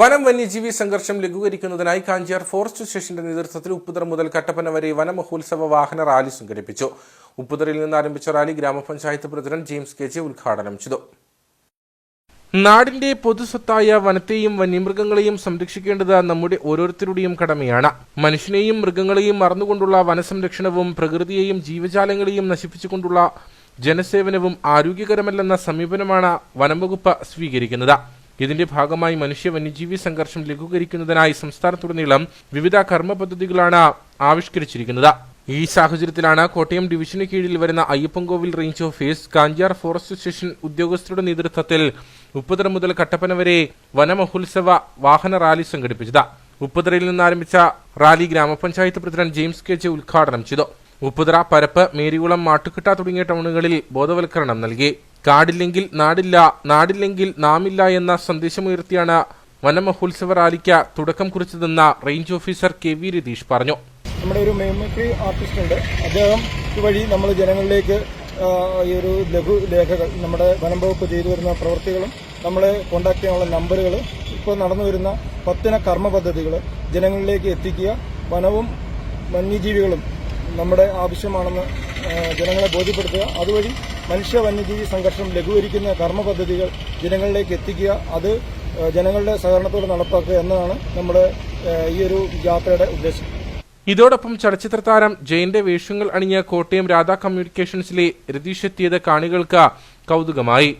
വനം വന്യജീവി സംഘർഷം ലഘൂകരിക്കുന്നതിനായി കാഞ്ചിയാർ ഫോറസ്റ്റ് സ്റ്റേഷന്റെ നേതൃത്വത്തിൽ ഉപ്പുതറ മുതൽ കട്ടപ്പന വരെ വനമഹോത്സവ വാഹന റാലി സംഘടിപ്പിച്ചു. ഉപ്പുതറയിൽ നിന്ന് ആരംഭിച്ച റാലി ഗ്രാമപഞ്ചായത്ത് പ്രസിഡന്റ് ജെയിംസ് കെ ജെ ഉദ്ഘാടനം ചെയ്തു. നാടിന്റെ പൊതുസ്വത്തായ വനത്തെയും വന്യമൃഗങ്ങളെയും സംരക്ഷിക്കേണ്ടത് നമ്മുടെ ഓരോരുത്തരുടെയും കടമയാണ്. മനുഷ്യനെയും മൃഗങ്ങളെയും മറന്നുകൊണ്ടുള്ള വനസംരക്ഷണവും പ്രകൃതിയെയും ജീവജാലങ്ങളെയും നശിപ്പിച്ചുകൊണ്ടുള്ള ജനസേവനവും ആരോഗ്യകരമല്ലെന്ന സമീപനമാണ് വനംവകുപ്പ് സ്വീകരിക്കുന്നത്. ഇതിന്റെ ഭാഗമായി മനുഷ്യ വന്യജീവി സംഘർഷം ലഘൂകരിക്കുന്നതിനായി സംസ്ഥാനത്തുടനീളം വിവിധ കർമ്മ പദ്ധതികളാണ് ആവിഷ്കരിച്ചിരിക്കുന്നത്. ഈ സാഹചര്യത്തിലാണ് കോട്ടയം ഡിവിഷന് കീഴിൽ വരുന്ന Ayyappancoil range office Kanchar forest station ഉദ്യോഗസ്ഥരുടെ നേതൃത്വത്തിൽ ഉപ്പുതറ മുതൽ കട്ടപ്പന വരെ വനമഹോത്സവ വാഹന റാലി സംഘടിപ്പിച്ചത്. ഉപ്പുതറയിൽ നിന്ന് ആരംഭിച്ച റാലി ഗ്രാമപഞ്ചായത്ത് പ്രസിഡന്റ് ജെയിംസ് കെ ജെ ഉദ്ഘാടനം ചെയ്തു. ഉപ്പുതറ പരപ്പ് മേരികുളം മാട്ടുക്കിട്ട തുടങ്ങിയ ടൗണുകളിൽ ബോധവൽക്കരണം നൽകി. കാടില്ലെങ്കിൽ നാടില്ല നാടില്ലെങ്കിൽ നാമില്ല എന്ന സന്ദേശമുയർത്തിയാണ് വനമഹോത്സവ റാലിക്ക് തുടക്കം കുറിച്ചതെന്ന range officer K V Ratheesh പറഞ്ഞു. നമ്മുടെ ഒരു മെമിക്രി ആർട്ടിസ്റ്റ് ഉണ്ട്. അദ്ദേഹം ഇതുവഴി നമ്മൾ ജനങ്ങളിലേക്ക് ഈ ഒരു ലഘു ലേഖകൾ നമ്മുടെ വനം വകുപ്പ് ചെയ്തു വരുന്ന പ്രവൃത്തികളും നമ്മളെ കോണ്ടാക്ട് ചെയ്യാനുള്ള നമ്പറുകൾ ഇപ്പോൾ നടന്നു വരുന്ന പത്തിന കർമ്മ പദ്ധതികൾ ജനങ്ങളിലേക്ക് എത്തിക്കുക. വനവും വന്യജീവികളും നമ്മുടെ ആവശ്യമാണെന്ന് ജനങ്ങളെ ബോധ്യപ്പെടുത്തുക. അതുവഴി മനുഷ്യ വന്യജീവി സംഘർഷം ലഘൂകരിക്കുന്ന കർമ്മ പദ്ധതികൾ ജനങ്ങളിലേക്ക് എത്തിക്കുക അത് ജനങ്ങളുടെ സഹകരണത്തോടെ നടപ്പാക്കുക എന്നതാണ് നമ്മുടെ ഈ ഒരു യാത്രയുടെ ഉദ്ദേശം. ഇതോടൊപ്പം ചലച്ചിത്ര താരം ജയന്റെ വേഷങ്ങൾ അണിഞ്ഞ കോട്ടയം രാധാ കമ്മ്യൂണിക്കേഷൻസിലെ രതീഷ് എത്തിയത് കാണികൾക്ക് കൗതുകമായി.